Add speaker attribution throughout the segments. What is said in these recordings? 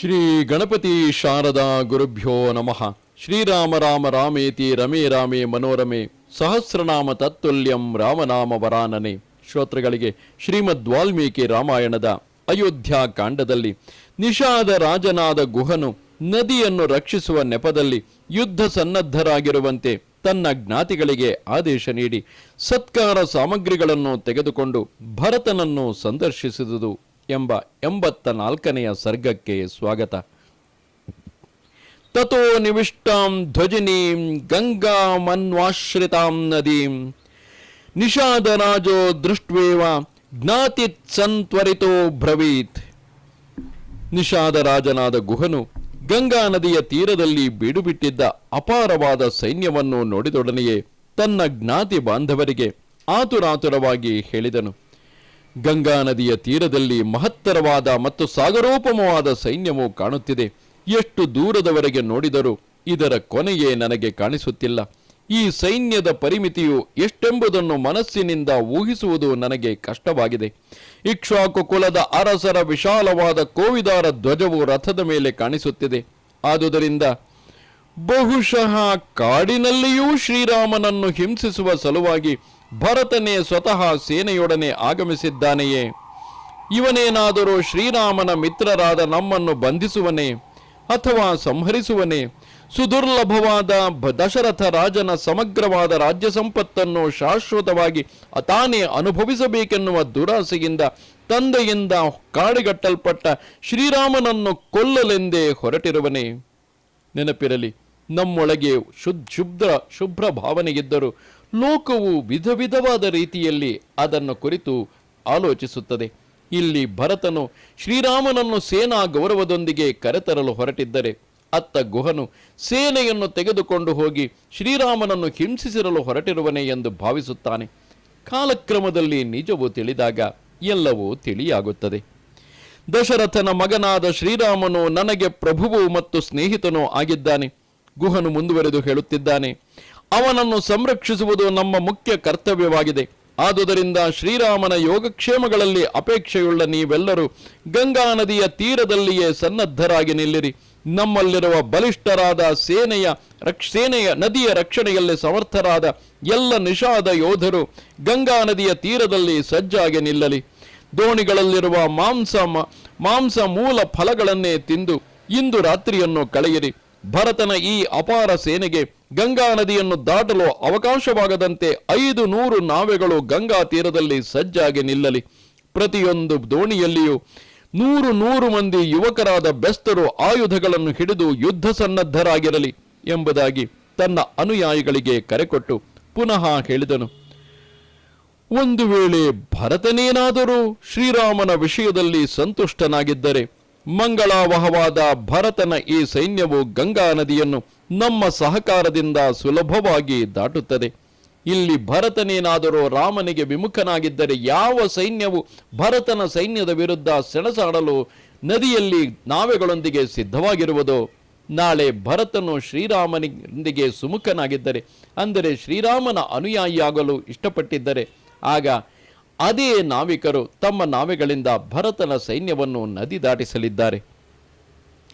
Speaker 1: ಶ್ರೀ ಗಣಪತಿ ಶಾರದಾ ಗುರುಭ್ಯೋ ನಮಃ. ಶ್ರೀರಾಮ ರಾಮ ರಾಮೇತಿ ರಮೇ ರಾಮೇ ಮನೋರಮೆ. ಸಹಸ್ರನಾಮ ತತ್ತುಲ್ಯಂ ರಾಮನಾಮ ವರಾನನೆ. ಶ್ರೋತೃಗಳಿಗೆ ಶ್ರೀಮದ್ ವಾಲ್ಮೀಕಿ ರಾಮಾಯಣದ ಅಯೋಧ್ಯ ಕಾಂಡದಲ್ಲಿ ನಿಷಾದ ರಾಜನಾದ ಗುಹನು ನದಿಯನ್ನು ರಕ್ಷಿಸುವ ನೆಪದಲ್ಲಿ ಯುದ್ಧ ಸನ್ನದ್ಧರಾಗಿರುವಂತೆ ತನ್ನ ಜ್ಞಾತಿಗಳಿಗೆ ಆದೇಶ ನೀಡಿ ಸತ್ಕಾರ ಸಾಮಗ್ರಿಗಳನ್ನು ತೆಗೆದುಕೊಂಡು ಭರತನನ್ನು ಸಂದರ್ಶಿಸಿದುದು. ಎಂಬ ಎಂಬತ್ತ ನಾಲ್ಕನೆಯ ಸರ್ಗಕ್ಕೆ ಸ್ವಾಗತ. ತಥೋ ನಿವಿಷ್ಟಾಂ ಧ್ವಜಿನೀಂ ಗಂಗಾಮನ್ವಾಶ್ರಿತಾಂ ನದೀಂ. ನಿಷಾದರಾಜೋ ದೃಷ್ಟ್ವೇವ ಜ್ಞಾತಿತ್ ಸಂತ್ವರಿತೋ ಬ್ರವೀತ್. ನಿಷಾದರಾಜನಾದ ಗುಹನು ಗಂಗಾ ನದಿಯ ತೀರದಲ್ಲಿ ಬೀಡುಬಿಟ್ಟಿದ್ದ ಅಪಾರವಾದ ಸೈನ್ಯವನ್ನು ನೋಡಿದೊಡನೆಯೇ ತನ್ನ ಜ್ಞಾತಿ ಬಾಂಧವರಿಗೆ ಆತುರಾತುರವಾಗಿ ಹೇಳಿದನು. ಗಂಗಾ ನದಿಯ ತೀರದಲ್ಲಿ ಮಹತ್ತರವಾದ ಮತ್ತು ಸಾಗರೋಪಮವಾದ ಸೈನ್ಯವು ಕಾಣುತ್ತಿದೆ. ಎಷ್ಟು ದೂರದವರೆಗೆ ನೋಡಿದರೂ ಇದರ ಕೊನೆಯೇ ನನಗೆ ಕಾಣಿಸುತ್ತಿಲ್ಲ. ಈ ಸೈನ್ಯದ ಪರಿಮಿತಿಯು ಎಷ್ಟೆಂಬುದನ್ನು ಮನಸ್ಸಿನಿಂದ ಊಹಿಸುವುದು ನನಗೆ ಕಷ್ಟವಾಗಿದೆ. ಇಕ್ಷಾಕು ಕುಲದ ಅರಸರ ವಿಶಾಲವಾದ ಕೋವಿದಾರ ಧ್ವಜವು ರಥದ ಮೇಲೆ ಕಾಣಿಸುತ್ತಿದೆ. ಆದುದರಿಂದ ಬಹುಶಃ ಕಾಡಿನಲ್ಲಿಯೂ ಶ್ರೀರಾಮನನ್ನು ಹಿಂಸಿಸುವ ಸಲುವಾಗಿ ಭರತನೇ ಸ್ವತಃ ಸೇನೆಯೊಡನೆ ಆಗಮಿಸಿದ್ದಾನೆಯೇ. ಇವನೇನಾದರೂ ಶ್ರೀರಾಮನ ಮಿತ್ರರಾದ ನಮ್ಮನ್ನು ಬಂಧಿಸುವನೇ ಅಥವಾ ಸಂಹರಿಸುವನೇ? ಸುದುರ್ಲಭವಾದ ದಶರಥ ರಾಜನ ಸಮಗ್ರವಾದ ರಾಜ್ಯ ಸಂಪತ್ತನ್ನು ಶಾಶ್ವತವಾಗಿ ತಾನೇ ಅನುಭವಿಸಬೇಕೆನ್ನುವ ದುರಾಸೆಯಿಂದ ತಂದೆಯಿಂದ ಕಾಡಿಗಟ್ಟಲ್ಪಟ್ಟ ಶ್ರೀರಾಮನನ್ನು ಕೊಲ್ಲಲೆಂದೇ ಹೊರಟಿರುವನೇ. ನೆನಪಿರಲಿ, ನಮ್ಮೊಳಗೆ ಶುದ್ಧ ಶುಭ್ರ ಶುಭ್ರ ಭಾವನೆಯಿದ್ದರೂ ಲೋಕವು ವಿಧ ವಿಧವಾದ ರೀತಿಯಲ್ಲಿ ಅದನ್ನು ಕುರಿತು ಆಲೋಚಿಸುತ್ತದೆ. ಇಲ್ಲಿ ಭರತನು ಶ್ರೀರಾಮನನ್ನು ಸೇನಾ ಗೌರವದೊಂದಿಗೆ ಕರೆತರಲು ಹೊರಟಿದ್ದರೆ, ಅತ್ತ ಗುಹನು ಸೇನೆಯನ್ನು ತೆಗೆದುಕೊಂಡು ಹೋಗಿ ಶ್ರೀರಾಮನನ್ನು ಹಿಂಸಿಸಿರಲು ಹೊರಟಿರುವನೇ ಎಂದು ಭಾವಿಸುತ್ತಾನೆ. ಕಾಲಕ್ರಮದಲ್ಲಿ ನಿಜವು ತಿಳಿದಾಗ ಎಲ್ಲವೂ ತಿಳಿಯಾಗುತ್ತದೆ. ದಶರಥನ ಮಗನಾದ ಶ್ರೀರಾಮನು ನನಗೆ ಪ್ರಭುವು ಮತ್ತು ಸ್ನೇಹಿತನೂ ಆಗಿದ್ದಾನೆ. ಗುಹನು ಮುಂದುವರೆದು ಹೇಳುತ್ತಿದ್ದಾನೆ ಅವನನ್ನು ಸಂರಕ್ಷಿಸುವುದು ನಮ್ಮ ಮುಖ್ಯ ಕರ್ತವ್ಯವಾಗಿದೆ. ಆದುದರಿಂದ ಶ್ರೀರಾಮನ ಯೋಗಕ್ಷೇಮಗಳಲ್ಲಿ ಅಪೇಕ್ಷೆಯುಳ್ಳ ನೀವೆಲ್ಲರೂ ಗಂಗಾ ನದಿಯ ತೀರದಲ್ಲಿಯೇ ಸನ್ನದ್ಧರಾಗಿ ನಿಲ್ಲಿರಿ. ನಮ್ಮಲ್ಲಿರುವ ಬಲಿಷ್ಠರಾದ ಸೇನೆಯ ರಕ್ಷ, ಸೇನೆಯ ನದಿಯ ರಕ್ಷಣೆಯಲ್ಲಿ ಸಮರ್ಥರಾದ ಎಲ್ಲ ನಿಷಾದ ಯೋಧರು ಗಂಗಾ ನದಿಯ ತೀರದಲ್ಲಿ ಸಜ್ಜಾಗಿ ನಿಲ್ಲಲಿ. ದೋಣಿಗಳಲ್ಲಿರುವ ಮಾಂಸ ಮಾಂಸ ಮೂಲ ಫಲಗಳನ್ನೇ ತಿಂದು ಇಂದು ರಾತ್ರಿಯನ್ನು ಕಳೆಯಿರಿ. ಭರತನ ಈ ಅಪಾರ ಸೇನೆಗೆ ಗಂಗಾ ನದಿಯನ್ನು ದಾಟಲು ಅವಕಾಶವಾಗದಂತೆ ಐದು ನೂರು ನಾವೆಗಳು ಗಂಗಾ ತೀರದಲ್ಲಿ ಸಜ್ಜಾಗಿ ನಿಲ್ಲಲಿ. ಪ್ರತಿಯೊಂದು ದೋಣಿಯಲ್ಲಿಯೂ ನೂರು ನೂರು ಮಂದಿ ಯುವಕರಾದ ಬೆಸ್ತರು ಆಯುಧಗಳನ್ನು ಹಿಡಿದು ಯುದ್ಧ ಸನ್ನದ್ಧರಾಗಿರಲಿ ಎಂಬುದಾಗಿ ತನ್ನ ಅನುಯಾಯಿಗಳಿಗೆ ಕರೆಕೊಟ್ಟು ಪುನಃ ಹೇಳಿದನು. ಒಂದು ವೇಳೆ ಭರತನೇನಾದರೂ ಶ್ರೀರಾಮನ ವಿಷಯದಲ್ಲಿ ಸಂತುಷ್ಟನಾಗಿದ್ದರೆ ಮಂಗಳಾವಹವಾದ ಭರತನ ಈ ಸೈನ್ಯವು ಗಂಗಾ ನದಿಯನ್ನು ನಮ್ಮ ಸಹಕಾರದಿಂದ ಸುಲಭವಾಗಿ ದಾಟುತ್ತದೆ. ಇಲ್ಲಿ ಭರತನೇನಾದರೂ ರಾಮನಿಗೆ ವಿಮುಖನಾಗಿದ್ದರೆ ಯಾವ ಸೈನ್ಯವು ಭರತನ ಸೈನ್ಯದ ವಿರುದ್ಧ ಸೆಣಸಾಡಲು ನದಿಯಲ್ಲಿ ನಾವೆಗಳೊಂದಿಗೆ ಸಿದ್ಧವಾಗಿರುವುದು? ನಾಳೆ ಭರತನು ಶ್ರೀರಾಮನಿಗೆ ಸುಮುಖನಾಗಿದ್ದರೆ, ಅಂದರೆ ಶ್ರೀರಾಮನ ಅನುಯಾಯಿಯಾಗಲು ಇಷ್ಟಪಟ್ಟಿದ್ದರೆ, ಆಗ ಅದೇ ನಾವಿಕರು ತಮ್ಮ ನಾವೆಗಳಿಂದ ಭರತನ ಸೈನ್ಯವನ್ನು ನದಿ ದಾಟಿಸಲಿದ್ದಾರೆ.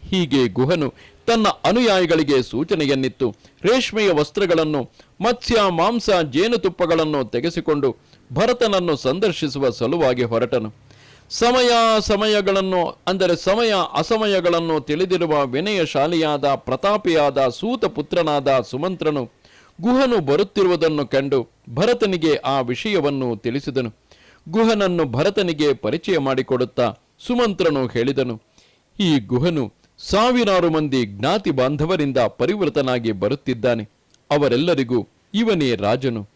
Speaker 1: ಹೀಗೆ ಗುಹನು ತನ್ನ ಅನುಯಾಯಿಗಳಿಗೆ ಸೂಚನೆಯನ್ನಿತ್ತು ರೇಷ್ಮೆಯ ವಸ್ತ್ರಗಳನ್ನು, ಮತ್ಸ್ಯ, ಮಾಂಸ, ಜೇನುತುಪ್ಪಗಳನ್ನು ತೆಗೆಸಿಕೊಂಡು ಭರತನನ್ನು ಸಂದರ್ಶಿಸುವ ಸಲುವಾಗಿ ಹೊರಟನು. ಸಮಯ, ಸಮಯಗಳನ್ನು, ಅಂದರೆ ಸಮಯ, ಅಸಮಯಗಳನ್ನು ತಿಳಿದಿರುವ ವಿನಯಶಾಲಿಯಾದ, ಪ್ರತಾಪಿಯಾದ ಸೂತ ಪುತ್ರನಾದ ಸುಮಂತ್ರನು ಗುಹನು ಬರುತ್ತಿರುವುದನ್ನು ಕಂಡು ಭರತನಿಗೆ ಆ ವಿಷಯವನ್ನು ತಿಳಿಸಿದನು. ಗುಹನನ್ನು ಭರತನಿಗೆ ಪರಿಚಯ ಮಾಡಿಕೊಡುತ್ತಾ ಸುಮಂತ್ರನು ಹೇಳಿದನು, ಈ ಗುಹನು ಸಾವಿರಾರು ಮಂದಿ ಜ್ಞಾತಿ ಬಾಂಧವರಿಂದ ಪರಿವೃತನಾಗಿ ಬರುತ್ತಿದ್ದಾನೆ. ಅವರೆಲ್ಲರಿಗೂ ಇವನೇ ರಾಜನು.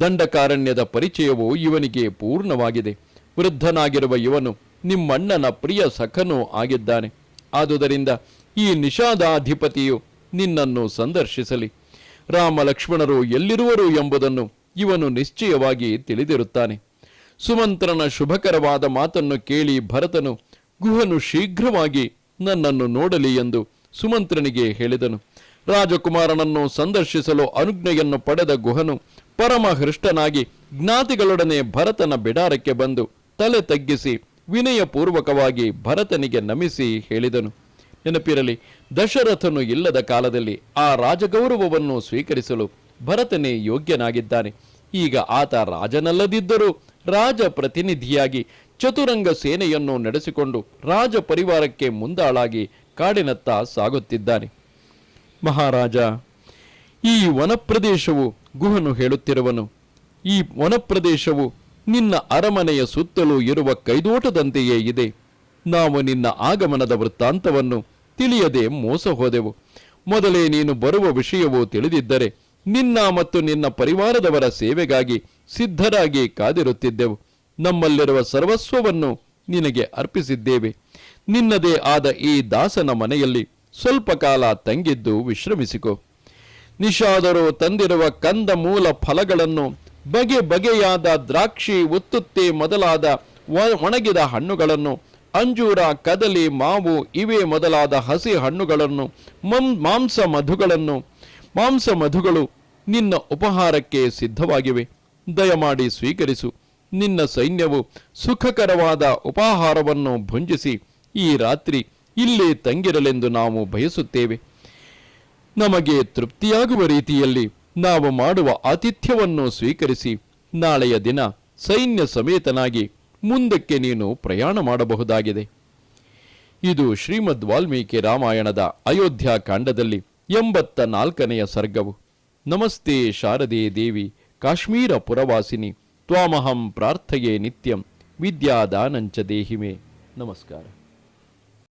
Speaker 1: ದಂಡಕಾರಣ್ಯದ ಪರಿಚಯವು ಇವನಿಗೆ ಪೂರ್ಣವಾಗಿದೆ. ವೃದ್ಧನಾಗಿರುವ ಇವನು ನಿಮ್ಮಣ್ಣನ ಪ್ರಿಯ ಸಖನೂ ಆಗಿದ್ದಾನೆ. ಆದುದರಿಂದ ಈ ನಿಷಾದಾಧಿಪತಿಯು ನಿನ್ನನ್ನು ಸಂದರ್ಶಿಸಲಿ. ರಾಮ ಲಕ್ಷ್ಮಣರು ಎಲ್ಲಿರುವರು ಎಂಬುದನ್ನು ಇವನು ನಿಶ್ಚಯವಾಗಿ ತಿಳಿದಿರುತ್ತಾನೆ. ಸುಮಂತ್ರನ ಶುಭಕರವಾದ ಮಾತನ್ನು ಕೇಳಿ ಭರತನು, ಗುಹನು ಶೀಘ್ರವಾಗಿ ನನ್ನನ್ನು ನೋಡಲಿ ಎಂದು ಸುಮಂತ್ರನಿಗೆ ಹೇಳಿದನು. ರಾಜಕುಮಾರನನ್ನು ಸಂದರ್ಶಿಸಲು ಅನುಜ್ಞೆಯನ್ನು ಪಡೆದ ಗುಹನು ಪರಮ ಹೃಷ್ಟನಾಗಿ ಜ್ಞಾತಿಗಳೊಡನೆ ಭರತನ ಬಿಡಾರಕ್ಕೆ ಬಂದು ತಲೆ ತಗ್ಗಿಸಿ ವಿನಯಪೂರ್ವಕವಾಗಿ ಭರತನಿಗೆ ನಮಿಸಿ ಹೇಳಿದನು. ನೆನಪಿರಲಿ, ದಶರಥನು ಇಲ್ಲದ ಕಾಲದಲ್ಲಿ ಆ ರಾಜಗೌರವವನ್ನು ಸ್ವೀಕರಿಸಲು ಭರತನೇ ಯೋಗ್ಯನಾಗಿದ್ದಾನೆ. ಈಗ ಆತ ರಾಜನಲ್ಲದಿದ್ದರೂ ರಾಜ ಪ್ರತಿನಿಧಿಯಾಗಿ ಚತುರಂಗ ಸೇನೆಯನ್ನು ನಡೆಸಿಕೊಂಡು ರಾಜ ಪರಿವಾರಕ್ಕೆ ಮುಂದಾಳಾಗಿ ಕಾಡಿನತ್ತ ಸಾಗುತ್ತಿದ್ದಾನೆ. ಮಹಾರಾಜ, ಈ ವನಪ್ರದೇಶವು ಗುಹನು ಹೇಳುತ್ತಿರುವನು. ಈ ವನಪ್ರದೇಶವು ನಿನ್ನ ಅರಮನೆಯ ಸುತ್ತಲೂ ಇರುವ ಕೈದೋಟದಂತೆಯೇ ಇದೆ. ನಾವು ನಿನ್ನ ಆಗಮನದ ವೃತ್ತಾಂತವನ್ನು ತಿಳಿಯದೆ ಮೋಸ ಹೋದೆವು ಮೊದಲೇ ನೀನು ಬರುವ ವಿಷಯವು ತಿಳಿದಿದ್ದರೆ ನಿನ್ನ ಮತ್ತು ನಿನ್ನ ಪರಿವಾರದವರ ಸೇವೆಗಾಗಿ ಸಿದ್ಧರಾಗಿ ಕಾದಿರುತ್ತಿದ್ದೆವು. ನಮ್ಮಲ್ಲಿರುವ ಸರ್ವಸ್ವವನ್ನು ನಿನಗೆ ಅರ್ಪಿಸಿದ್ದೇವೆ. ನಿನ್ನದೇ ಆದ ಈ ದಾಸನ ಮನೆಯಲ್ಲಿ ಸ್ವಲ್ಪ ಕಾಲ ತಂಗಿದ್ದು ವಿಶ್ರಮಿಸಿಕೊ. ನಿಷಾದರು ತಂದಿರುವ ಕಂದ ಮೂಲ ಫಲಗಳನ್ನು ಬಗೆ ಬಗೆಯಾದ ದ್ರಾಕ್ಷಿ, ಉತ್ತುತ್ತೆ ಮೊದಲಾದ ಒಣಗಿದ ಹಣ್ಣುಗಳನ್ನು, ಅಂಜೂರ, ಕದಲಿ, ಮಾವು, ಇವೇ ಮೊದಲಾದ ಹಸಿ ಹಣ್ಣುಗಳನ್ನು ಮಾಂಸ ಮಧುಗಳನ್ನು ಮಾಂಸ ಮಧುಗಳು ನಿನ್ನ ಉಪಹಾರಕ್ಕೆ ಸಿದ್ಧವಾಗಿವೆ. ದಯಮಾಡಿ ಸ್ವೀಕರಿಸು. ನಿನ್ನ ಸೈನ್ಯವು ಸುಖಕರವಾದ ಉಪಾಹಾರವನ್ನು ಭುಂಜಿಸಿ ಈ ರಾತ್ರಿ ಇಲ್ಲೇ ತಂಗಿರಲೆಂದು ನಾವು ಬಯಸುತ್ತೇವೆ. ನಮಗೆ ತೃಪ್ತಿಯಾಗುವ ರೀತಿಯಲ್ಲಿ ನಾವು ಮಾಡುವ ಆತಿಥ್ಯವನ್ನು ಸ್ವೀಕರಿಸಿ, ನಾಳೆಯ ದಿನ ಸೈನ್ಯ ಸಮೇತನಾಗಿ ಮುಂದಕ್ಕೆ ನೀನು ಪ್ರಯಾಣ ಮಾಡಬಹುದಾಗಿದೆ. ಇದು ಶ್ರೀಮದ್ ವಾಲ್ಮೀಕಿ ರಾಮಾಯಣದ ಅಯೋಧ್ಯ ಕಾಂಡದಲ್ಲಿ ಎಂಬತ್ತ ನಾಲ್ಕನೆಯ ಸರ್ಗವು. ನಮಸ್ತೆ ಶಾರದೆ ದೇವಿ ಕಾಶ್ಮೀರ ಪುರವಾಸಿನಿ ತ್ವಾಮಹಂ ಪ್ರಾರ್ಥಯೇ ನಿತ್ಯಂ ವಿದ್ಯಾದಾನಂಚ ದೇಹಿಮೆ. ನಮಸ್ಕಾರ.